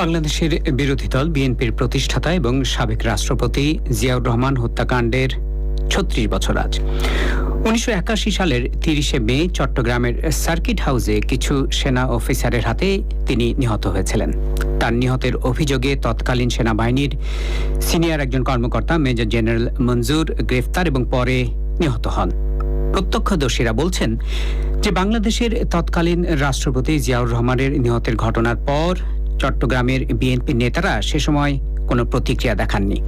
বাংলাদেশের বিরোধী দল বিএনপির প্রতিষ্ঠাতা এবং সাবেক রাষ্ট্রপতি জিয়াউর রহমান হত্যাকাণ্ডের ছত্রিশ বছর আজ। উনিশশো একাশি সালের তিরিশে মে চট্টগ্রামের সার্কিট হাউসে কিছু সেনা অফিসারের হাতে তিনি নিহত হয়েছিলেন। তার নিহতের অভিযোগে তৎকালীন সেনাবাহিনীর সিনিয়র একজন কর্মকর্তা মেজর জেনারেল মঞ্জুর গ্রেফতার এবং পরে নিহত হন। প্রত্যক্ষদর্শীরা বলছেন যে বাংলাদেশের তৎকালীন রাষ্ট্রপতি জিয়াউর রহমানের নিহতের ঘটনার পর চট্টগ্রামের বিএনপি নেতারা সে সময় কোনো প্রতিক্রিয়া দেখাননি।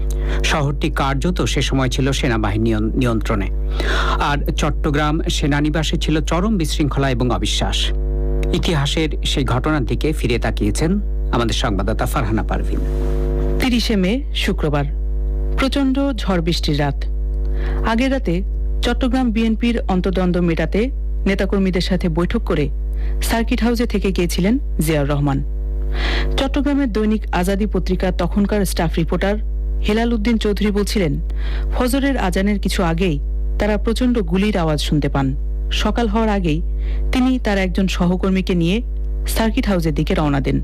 শহরটি কার্যত সে সময় ছিল সেনাবাহিনী নিয়ন্ত্রণে। আর চট্টগ্রাম সেনানিবাসে ছিল চরম বিশৃঙ্খলা এবং অবিশ্বাস। ইতিহাসের সেই ঘটনার দিকে ফিরে তাকিয়েছেন আমাদের সংবাদদাতা ফারহানা পারভিন। তিরিশে মে, শুক্রবার। প্রচণ্ড ঝড় বৃষ্টির রাত। আগের রাতে চট্টগ্রাম বিএনপির অন্তদ্বন্দ্ব মেটাতে নেতাকর্মীদের সাথে বৈঠক করে সার্কিট হাউসে থেকে গিয়েছিলেন জিয়াউর রহমান। চট্টগ্রামের দৈনিক আজাদি পত্রিকার তখনকার স্টাফ রিপোর্টার হেলাল উদ্দিন চৌধুরী বলছিলেন, ফজরের আজানের কিছু আগেই তারা প্রচণ্ড গুলির আওয়াজ শুনতে পান। সকাল হওয়ার আগেই তিনি তার একজন সহকর্মীকে নিয়ে সার্কিট হাউসের দিকে রওনা দেন।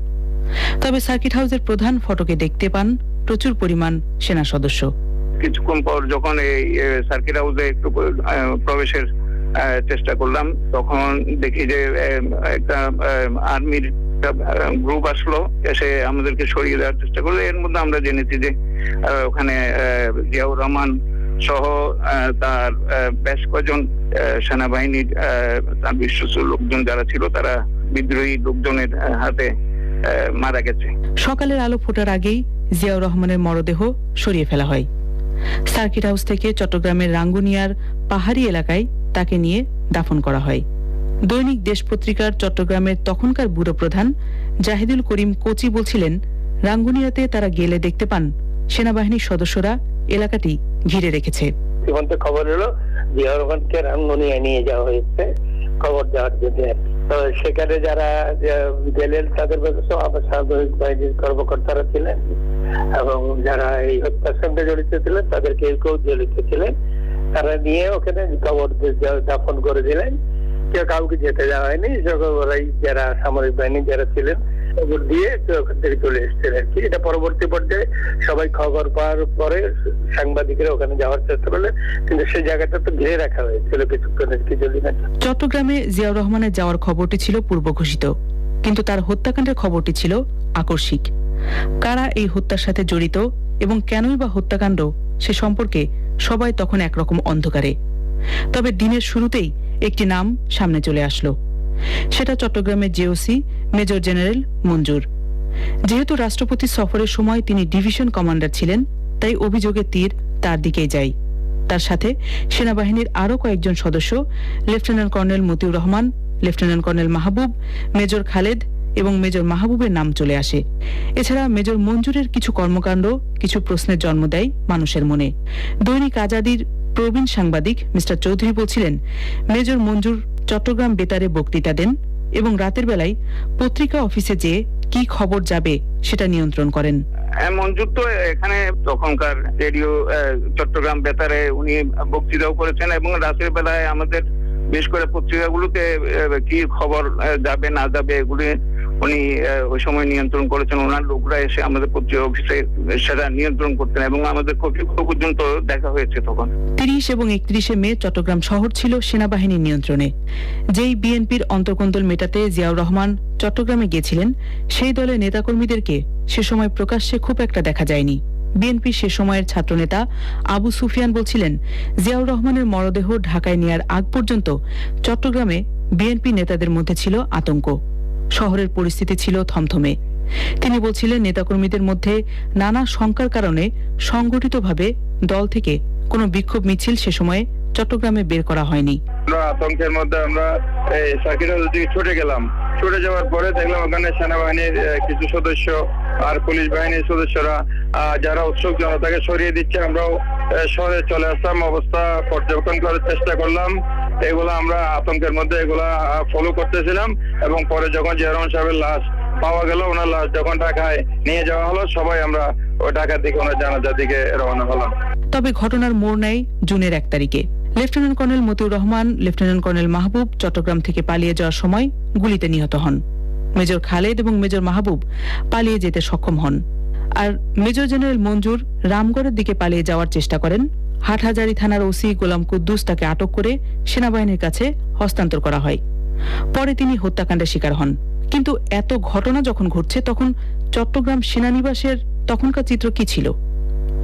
তবে সার্কিট হাউসের প্রধান ফটকে দেখতে পান প্রচুর পরিমাণ সেনা সদস্য। কিছুক্ষণ পর যখন এই সার্কিট হাউসে একটু প্রবেশের চেষ্টা করলাম, তখন দেখি যে একটা আর্মির গ্রুপ আসলো, এসে আমাদেরকে সরিয়ে দেওয়ার চেষ্টা করল। এর মধ্যে আমরা জেনেছি যে ওখানে জিয়াউর রহমান সহ তার বেশ কজন সেনাবাহিনীর তার বিশ্বস্ত লোকজন যারা ছিল, তারা বিদ্রোহী লোকজনের হাতে মারা গেছে। সকালের আলো ফোটার আগেই জিয়াউর রহমানের মরদেহ সরিয়ে ফেলা হয়। সার্কিট হাউস থেকে চট্টগ্রামের রাঙ্গুনিয়ার পাহাড়ি এলাকায় তাকে নিয়ে দাফন করা হয়। দৈনিক দেশ পত্রিকার চট্টগ্রামের তখনকার ব্যুরো প্রধান জাহিদুল করিম কোচি বলছিলেন, রাঙ্গুনিয়াতে তারা গেলে দেখতে পান সেনাবাহিনীর সদস্যরা এলাকাটি ঘিরে রেখেছে। খবর রাঙ্গুনিয়া নিয়ে যাওয়া হয়েছে। খবর দেওয়ার জন্য। তো সেখানে যারা গেলেন, তাদের সামরিক বাহিনীর কর্মকর্তারা ছিলেন এবং যারা এই হত্যার সঙ্গে জড়িত ছিলেন তাদের কেউ জড়িত ছিলেন। তারা নিয়ে ওখানে কবর দাফন করে দিলেন। কেউ কাউকে যেতে দেওয়া হয়নি সকল ওরাই যারা সামরিক বাহিনী যারা ছিলেন, খবর দিয়ে ওখান থেকে চলে এসছেন আর কি। এটা পরবর্তী পর্যায়ে সবাই খবর পাওয়ার পরে সাংবাদিকরা ওখানে যাওয়ার চেষ্টা করলেন, কিন্তু সেই জায়গাটা তো ঘিরে রাখা হয়েছিল কিছুক্ষণের কিছুদিনের জন্য। চট্টগ্রামে জিয়াউর রহমানের যাওয়ার খবরটি ছিল পূর্ব ঘোষিত, কিন্তু তার হত্যাকাণ্ডের খবরটি ছিল আকস্মিক। কারা এই হত্যার সাথে জড়িত এবং কেনই বা হত্যাকাণ্ড, সে সম্পর্কে সবাই তখন একরকম অন্ধকারে। তবে দিনের শুরুতেই একটি নাম সামনে চলে আসলো। সেটা চট্টগ্রামের জেওসি মেজর জেনারেল মঞ্জুর। যেহেতু রাষ্ট্রপতি সফরের সময় তিনি ডিভিশন কমান্ডার ছিলেন, তাই অভিযোগের তীর তার দিকেই যায়। তার সাথে সেনাবাহিনীর আরও কয়েকজন সদস্য, lieutenant colonel Motiur Rahman, lieutenant colonel Mahbub, major Khaled এবং মেজর মাহবুবের নাম চলে আসে। এছাড়া মেজর মঞ্জুরের কিছু কর্মকাণ্ড, কিছু প্রশ্নের জন্ম দেয় মানুষের মনে। দৈনিক আজাদির প্রবীণ সাংবাদিক মিস্টার চৌধুরী বলছিলেন, মেজর মঞ্জুর চট্টগ্রাম বেতারে বক্তৃতা দেন এবং রাতের বেলায় পত্রিকা অফিসে যেয়ে কি খবর যাবে সেটা নিয়ন্ত্রণ করেন। হ্যাঁ মঞ্জুর তো এখানে তখনকার রেডিও চট্টগ্রাম বেতারে উনি বক্তৃতাও করেছেন এবং রাতের বেলায় আমাদের বেশ করে পত্রিকাগুলোতে কি খবর যাবে, না যাবে এগুলি উনি ওই সময় নিয়ন্ত্রণ করেছেন। ওনার লোকরা এসে আমাদের অফিসে সেটা নিয়ন্ত্রণ করতেন এবং আমাদের কর্তৃপক্ষ পর্যন্ত দেখা হয়েছে তখন। তিরিশ এবং একত্রিশে মে চট্টগ্রাম শহর ছিল সেনাবাহিনীর নিয়ন্ত্রণে। যেই বিএনপির অন্তর্কন্দল মেটাতে জিয়াউর রহমান চট্টগ্রামে গিয়েছিলেন, সেই দলের নেতাকর্মীদেরকে সে সময় প্রকাশ্যে খুব একটা দেখা যায়নি। বিএনপি সে সময়ের ছাত্রনেতা আবু সুফিয়ান বলছিলেন, জিয়াউর রহমানের মরদেহ ঢাকায় নেয়ার আগ পর্যন্ত চট্টগ্রামে বিএনপি নেতাদের মধ্যে ছিল আতঙ্ক। শহরের পরিস্থিতি ছিল থমথমে। তিনি বলছিলেন, নেতাকর্মীদের মধ্যে নানা শঙ্কার কারণে সংগঠিতভাবে দল থেকে কোনো বিক্ষোভ মিছিল সে সময়ে চট্টগ্রামে বের করা হয়নি। আতঙ্কের মধ্যে আমরা সার্কিট দিকে ছুটে গেলাম, ছুটে যাওয়ার পরে দেখলাম ওখানে সেনাবাহিনীর কিছু সদস্য আর পুলিশ বাহিনীর সদস্যরা যারা উৎসুক জনতাকে সরিয়ে দিচ্ছে, আমরাও শহরে চলে আসলাম, অবস্থা পর্যবেক্ষণ করার চেষ্টা করলাম। এগুলো আমরা আতঙ্কের মধ্যে এগুলা ফলো করতেছিলাম এবং পরে যখন জিয়ারহমান সাহেবের লাশ পাওয়া গেল, ওনার লাশ যখন ঢাকায় নিয়ে যাওয়া হলো, সবাই আমরা ওই ঢাকার দিকে, ওনার জানাজার দিকে রওনা হলাম। তবে ঘটনার মোড় নেয় জুনের এক তারিখে। Lieutenant colonel Motiur Rahman, lieutenant colonel Mahbub Chittagong থেকে পালিয়ে যাওয়ার সময় গুলিতে নিহত হন। মেজর খালেদ এবং মেজর মাহবুব পালিয়ে যেতে সক্ষম হন। আর মেজর জেনারেল মঞ্জুর রামগড়ের দিকে পালিয়ে যাওয়ার চেষ্টা করেন হাটহাজারি থানার ওসি গোলাম কুদ্দুস তাকে আটক করে সেনাবাহিনীর কাছে হস্তান্তর করা হয়। পরে তিনি হত্যাকাণ্ডের শিকার হন। কিন্তু এত ঘটনা যখন ঘটছে, তখন চট্টগ্রাম সেনানিবাসের তখনকার চিত্র কি ছিল?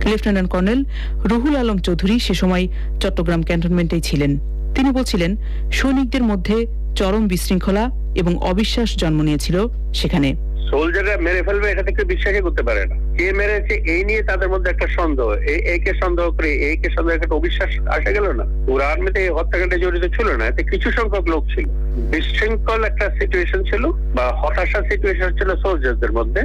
লেফটেন্যান্ট কর্নেল রুহুল আলম চৌধুরী সে সময় চট্টগ্রাম ক্যান্টনমেন্টেই ছিলেন। তিনি বলছিলেন, সৈনিকদের মধ্যে চরম বিশৃঙ্খলা এবং অবিশ্বাস জন্ম নিয়েছিল সেখানে। সোলজাররা মেরে ফেলবে, এটা থেকে বিশ্বাসই করতে পারে না। কে মেরেছে, এই নিয়ে তাদের মধ্যে একটা সন্দেহ। এই, একে সন্দেহ করে একে সন্দেহ একটা অবিশ্বাস আসা গেল না। পুরো আর্মিতে এই হত্যাকাণ্ডে জড়িত ছিল না, এতে কিছু সংখ্যক লোক ছিল। বিশৃঙ্খল একটা সিচুয়েশন ছিল, বা হতাশা সিচুয়েশন ছিল সোলজারদের মধ্যে।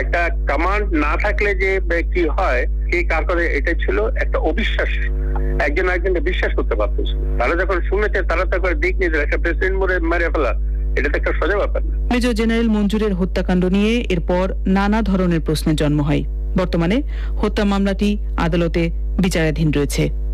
একটা কমান্ড না থাকলে যে কি হয়, কে কার করে এটা ছিল একটা অবিশ্বাস। একজন একজনকে বিশ্বাস করতে পারতেছিল তারা যখন শুনেছে, তারা তো করে দিক নিয়ে একটা প্রেসিডেন্ট মেরে ফেলা। এটা একটা সোজা ব্যাপার মেজর জেনারেল মঞ্জুরের হত্যাকাণ্ড নিয়ে এরপর নানা ধরনের প্রশ্নের জন্ম হয়। বর্তমানে হত্যা মামলাটি আদালতে বিচারাধীন রয়েছে।